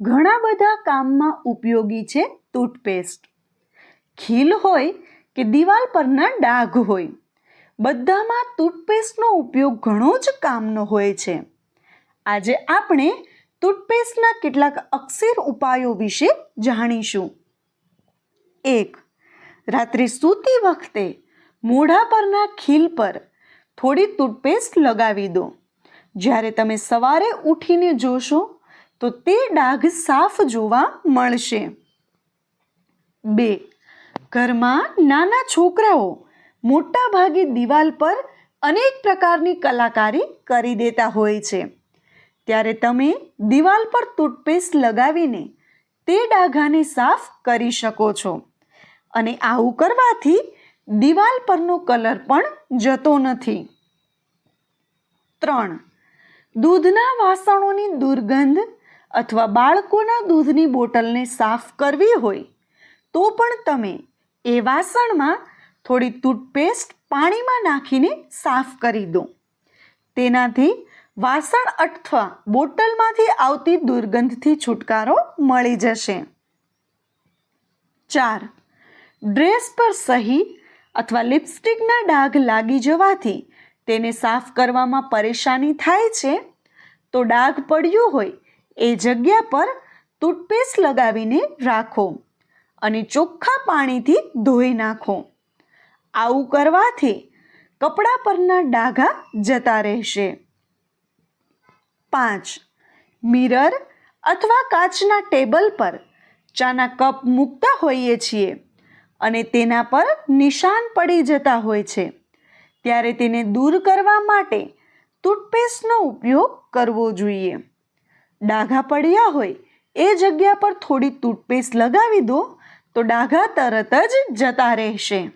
ઘણા બધા કામમાં ઉપયોગી છે ટૂથપેસ્ટ. ખીલ હોય કે દિવાલ પરના ડાઘ હોય, બધામાં ટૂથપેસ્ટનો ઉપયોગ ઘણો જ કામનો હોય છે. આજે આપણે ટૂથપેસ્ટના કેટલાક અક્ષર ઉપાયો વિશે જાણીશું. એક, રાત્રે સૂતી વખતે મોઢા પરના ખીલ પર થોડી ટૂથપેસ્ટ લગાવી દો. જ્યારે તમે સવારે ઉઠીને જોશો તો તે ડાઘ સાફ જોવા મળશે. બે. ઘરમાં નાના છોકરાઓ મોટા ભાગે દિવાલ પર અનેક પ્રકારની કલાકારી કરી દેતા હોય છે. ત્યારે તમે દિવાલ પર ટૂથપેસ્ટ લગાવીને તે ડાઘાને સાફ કરી શકો છો. અને આવું કરવાથી દિવાલ પરનો કલર પણ જતો નથી. ત્રણ. દૂધના વાસણોની દુર્ગંધ અથવા બાળકોના દૂધની બોટલને સાફ કરવી હોય, તો પણ તમે એ વાસણમાં થોડી ટૂથપેસ્ટ પાણીમાં નાખીને સાફ કરી દો. તેનાથી વાસણ અથવા બોટલમાંથી આવતી દુર્ગંધથી છુટકારો મળી જશે. ચાર, ડ્રેસ પર સહી અથવા લિપસ્ટિકના ડાઘ લાગી જવાથી તેને સાફ કરવામાં પરેશાની થાય છે, તો ડાઘ પડ્યો હોય એ જગ્યા પર ટૂથપેસ્ટ લગાવીને રાખો અને ચોખ્ખા પાણીથી ધોઈ નાખો. આવું કરવાથી કપડા પરના ડાઘા જતા રહેશે. પાંચ, મિરર અથવા કાચના ટેબલ પર ચાના કપ મૂકતા હોઈએ છીએ અને તેના પર નિશાન પડી જતા હોય છે. ત્યારે તેને દૂર કરવા માટે ટૂથપેસ્ટનો ઉપયોગ કરવો જોઈએ. ડાઘા પડ્યા હોય, એ જગ્યા પર થોડી ટૂથપેસ્ટ લગાવી દો, તો ડાઘા તરત જ જતા રહેશે.